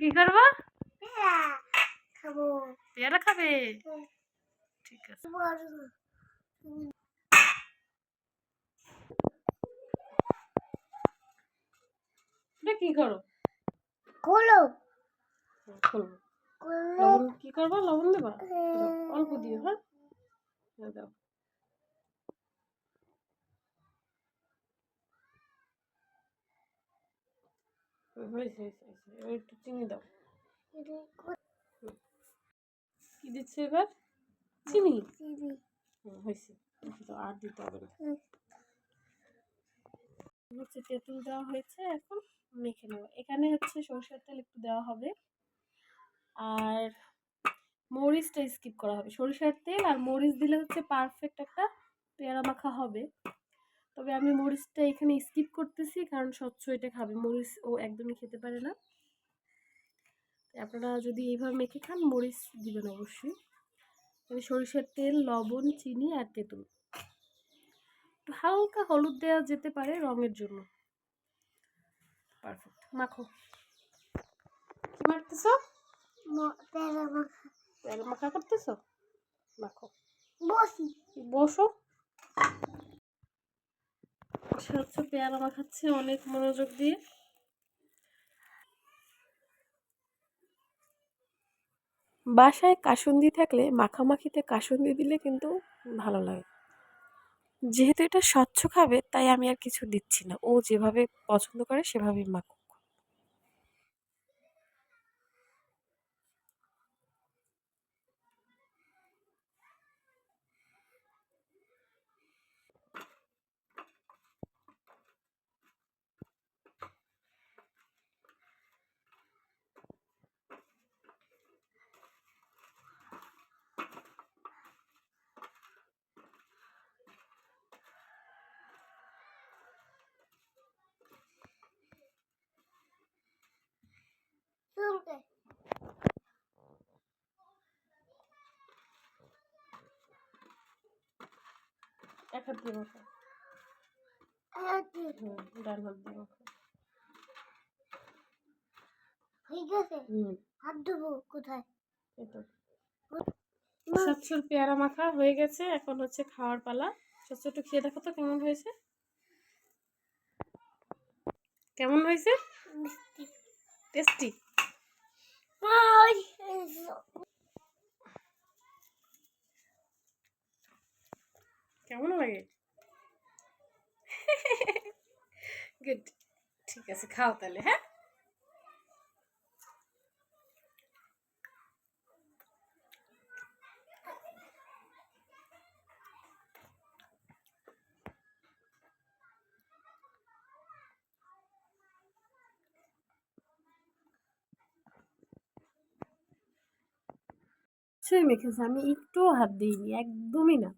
কি করব? খাব। পেয়ারা খাবে? ঠিক আছে। কি করো? খোলো। খোলো। কি করব? লবণ দেবা? অল্প দিও হ্যাঁ? হ্যাঁ, দাও। একটু চিনি দাও। কি দিচ্ছে এবার? চিনি? হয়েছে। আর দিতে হবে হচ্ছে তেঁতুল দেওয়া হয়েছে, এখন মেখে নেব। এখানে হচ্ছে সরষের তেল একটু দেওয়া হবে। আর মরিচটা স্কিপ করা হবে। সরিষার তেল আর মরিচ দিলে হচ্ছে পারফেক্ট একটা পেয়ারা মাখা হবে। তবে আমি মরিচটা এখানে স্কিপ করতেছি কারণ স্বচ্ছ এটা খাবে। মরিচ ও একদমই খেতে পারে না। আপনারা যদি এইভাবে মেখে খান মরিচ দিবেন অবশ্যই। এখানে সরিষার তেল লবণ চিনি আর তেঁতুল। একটু হালকা হলুদ দেওয়া যেতে পারে রঙের জন্য। পারফেক্ট মাখো। কি মাখতেছ? মাখা করতেছ? মাখো। বসি। বসো। সে হচ্ছে পেয়ারা মাখাচ্ছে অনেক মনোযোগ দিয়ে। বাসায় কাসুন্দি থাকলে, মাখামাখিতে কাসুন্দি দিলে কিন্তু ভালো লাগে। যেহেতু এটা স্বচ্ছ খাবে, তাই আমি আর কিছু দিচ্ছি না। ও যেভাবে পছন্দ করে, সেভাবেই মাখুক। এক হাত দিয়ে মাখো ডান হাত দিয়ে মাখো ঠিক আছে। হাত ধোবো কোথায়? এই পেয়ারা মাখা হয়ে গেছে এখন হচ্ছে খাওয়ার পালা। সচ্ছ একটু খেয়ে দেখো তো কেমন হয়েছে। কেমন হয়েছে? টেস্টি। কেমন লাগে? গুড ঠিক আছে খাও তাহলে হ্যাঁ? মেখেছে আমি একটুও হাত দিইনি একদমই না।